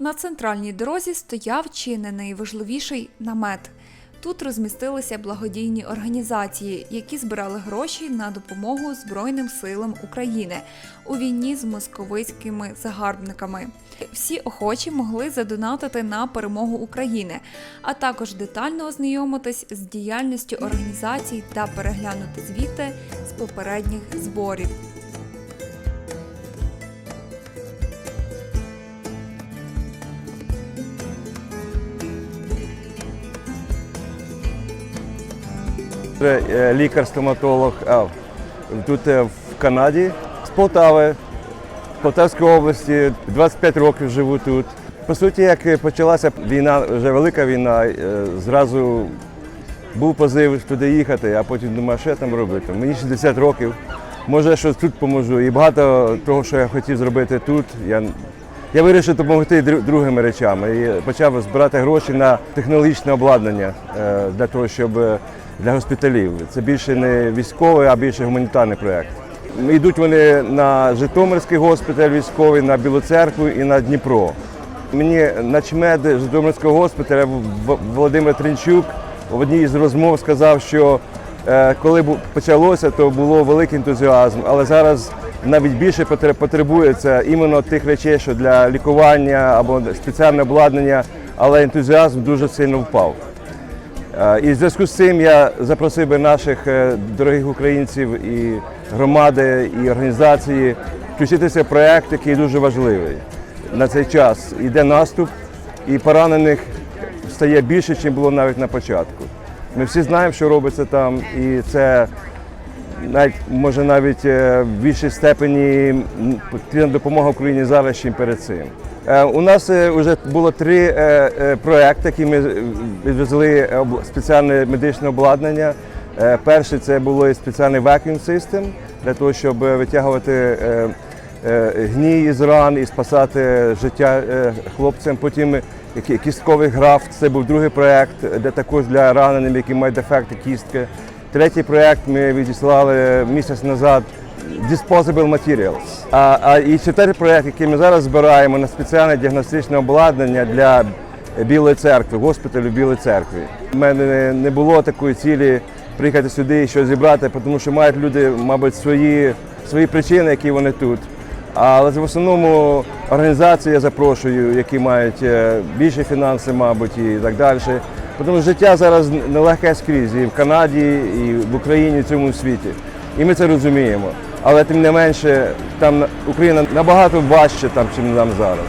На центральній дорозі стояв чи не найважливіший намет. Тут розмістилися благодійні організації, які збирали гроші на допомогу Збройним силам України у війні з московицькими загарбниками. Всі охочі могли задонатити на перемогу України, а також детально ознайомитись з діяльністю організацій та переглянути звіти з попередніх зборів. Це, Лікар-стоматолог тут е, в Канаді, з Полтави, з Полтавської області, 25 років живу тут. По суті, як почалася війна, вже велика війна, е, зразу був позив туди їхати, а потім думаю, що я там робити. Мені 60 років, може, щось тут поможу. І багато того, що я хотів зробити тут, я, я вирішив допомогти другими речами. І почав збирати гроші на технологічне обладнання е, для того, щоб для госпіталів. Це більше не військовий, а більше гуманітарний проєкт. Йдуть вони на Житомирський госпіталь військовий, на Білу церкву і на Дніпро. Мені начмед Житомирського госпіталя Володимир Тринчук в одній з розмов сказав, що е, коли почалося, то було великий ентузіазм, але зараз навіть більше потребується іменно тих речей, що для лікування або спеціальне обладнання, але ентузіазм дуже сильно впав. Е, І в зв'язку з цим я запросив би наших е, дорогих українців і громади, і організації включитися в проєкт, який дуже важливий. На цей час йде наступ, і поранених стає більше, ніж було навіть на початку. Ми всі знаємо, що робиться там, і це навіть може навіть е, в більшій степені потрібна допомога Україні зараз, ніж перед цим. Е, У нас вже було три е, е, проекти, які ми е, відвезли спеціальне медичне обладнання. Е, Перший це було спеціальний vacuum system для того, щоб е, витягувати е, е, гній із ран і спасати життя е, хлопцям. Потім кістковий графт, це був другий проєкт, де також для ранених, які мають дефекти кістки. Третій проєкт ми відіслали місяць назад Disposable Materials. А, а і четвертий проєкт, який ми зараз збираємо на спеціальне діагностичне обладнання для Білої церкви, госпіталю Білої церкви. У мене не- було такої цілі приїхати сюди і щось зібрати, тому що мають люди, мабуть, свої, свої причини, які вони тут. Але в основному організації я запрошую, які мають е, більше фінанси, мабуть, і так далі. Тому життя зараз нелегке скрізь і в Канаді, і в Україні, і в цьому світі. І ми це розуміємо. Але тим не менше, там Україна набагато важче, там, ніж нам зараз.